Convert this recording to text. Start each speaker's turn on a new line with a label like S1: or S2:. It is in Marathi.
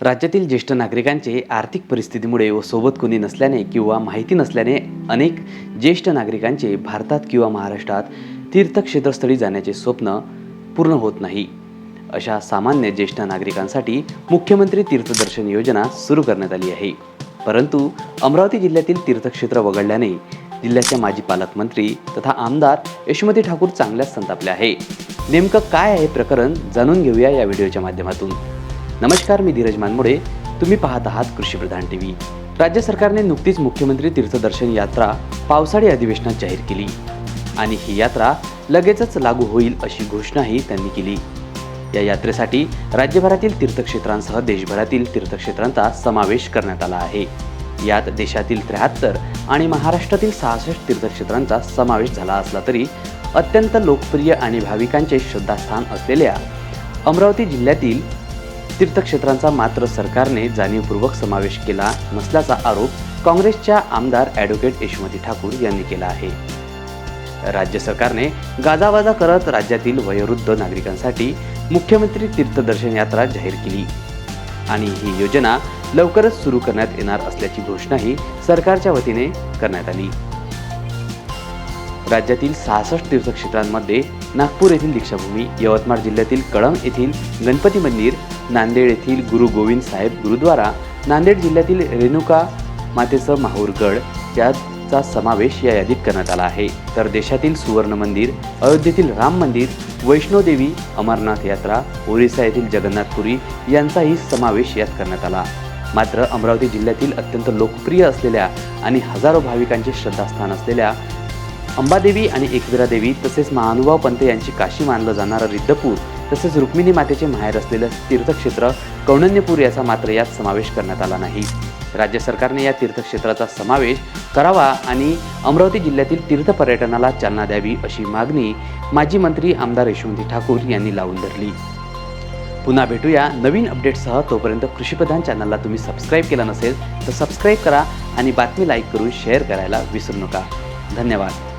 S1: राज्यातील ज्येष्ठ नागरिकांचे आर्थिक परिस्थितीमुळे व सोबत कोणी नसल्याने किंवा माहिती नसल्याने अनेक ज्येष्ठ नागरिकांचे भारतात किंवा महाराष्ट्रात तीर्थक्षेत्रस्थळी जाण्याचे स्वप्न पूर्ण होत नाही. अशा सामान्य ज्येष्ठ नागरिकांसाठी मुख्यमंत्री तीर्थदर्शन योजना सुरू करण्यात आली आहे. परंतु अमरावती जिल्ह्यातील तीर्थक्षेत्र वगळल्याने जिल्ह्याच्या माजी पालकमंत्री तथा आमदार यशोमती ठाकूर चांगल्याच संतापल्या आहे. नेमकं काय आहे प्रकरण जाणून घेऊया या व्हिडिओच्या माध्यमातून. नमस्कार मी धीरज मानमोडे. तुम्ही पाहत आहात कृषीप्रधान टी व्ही राज्य सरकारने नुकतीच मुख्यमंत्री तीर्थदर्शन यात्रा पावसाळी अधिवेशनात जाहीर केली. आणि ही यात्रा लगेचच लागू होईल अशी घोषणाही त्यांनी केली. या यात्रेसाठी राज्यभरातील तीर्थक्षेत्रांसह देशभरातील तीर्थक्षेत्रांचा समावेश करण्यात आला आहे. यात देशातील त्र्याहत्तर आणि महाराष्ट्रातील सहासष्ट तीर्थक्षेत्रांचा समावेश झाला असला तरी अत्यंत लोकप्रिय आणि भाविकांचे श्रद्धास्थान असलेल्या अमरावती जिल्ह्यातील तीर्थक्षेत्रांचा मात्र सरकारने जाणीवपूर्वक समावेश केला नसल्याचा आरोप काँग्रेसच्या आमदार ॲडव्होकेट यशोमती ठाकूर यांनी केला आहे. राज्य सरकारने गाजावाजा करत राज्यातील वयोवृद्ध नागरिकांसाठी मुख्यमंत्री तीर्थदर्शन यात्रा जाहीर केली. आणि ही योजना लवकरच सुरू करण्यात येणार असल्याची घोषणाही सरकारच्या वतीने करण्यात आली. राज्यातील सहासष्ट तीर्थक्षेत्रांमध्ये नागपूर येथील दीक्षाभूमी यवतमाळ जिल्ह्यातील कळंब येथील गणपती मंदिर नांदेड येथील गुरु गोविंद साहेब गुरुद्वारा नांदेड जिल्ह्यातील रेणुका मातेचं माहूरगड याचा समावेश या यादीत करण्यात आला आहे. तर देशातील सुवर्ण मंदिर अयोध्येतील राम मंदिर वैष्णोदेवी अमरनाथ यात्रा ओरिसा येथील जगन्नाथपुरी यांचाही समावेश यात करण्यात आला. मात्र अमरावती जिल्ह्यातील अत्यंत लोकप्रिय असलेल्या आणि हजारो भाविकांचे श्रद्धास्थान असलेल्या अंबादेवी आणि एकविरादेवी तसेच महानुभाव पंत यांची काशी मानलं जाणारं रिद्धपूर तसेच रुक्मिणी मातेचे माहेर असलेलं तीर्थक्षेत्र कौंडण्यपूर याचा मात्र यात समावेश करण्यात आला नाही. राज्य सरकारने या तीर्थक्षेत्राचा समावेश करावा आणि अमरावती जिल्ह्यातील तीर्थ पर्यटनाला चालना द्यावी अशी मागणी माजी मंत्री आमदार यशवंती ठाकूर यांनी लावून धरली. पुन्हा भेटूया नवीन अपडेट्ससह. तोपर्यंत कृषीप्रधान चॅनलला तुम्ही सबस्क्राईब केला नसेल तर सबस्क्राईब करा आणि बातमी लाईक करून शेअर करायला विसरू नका. धन्यवाद.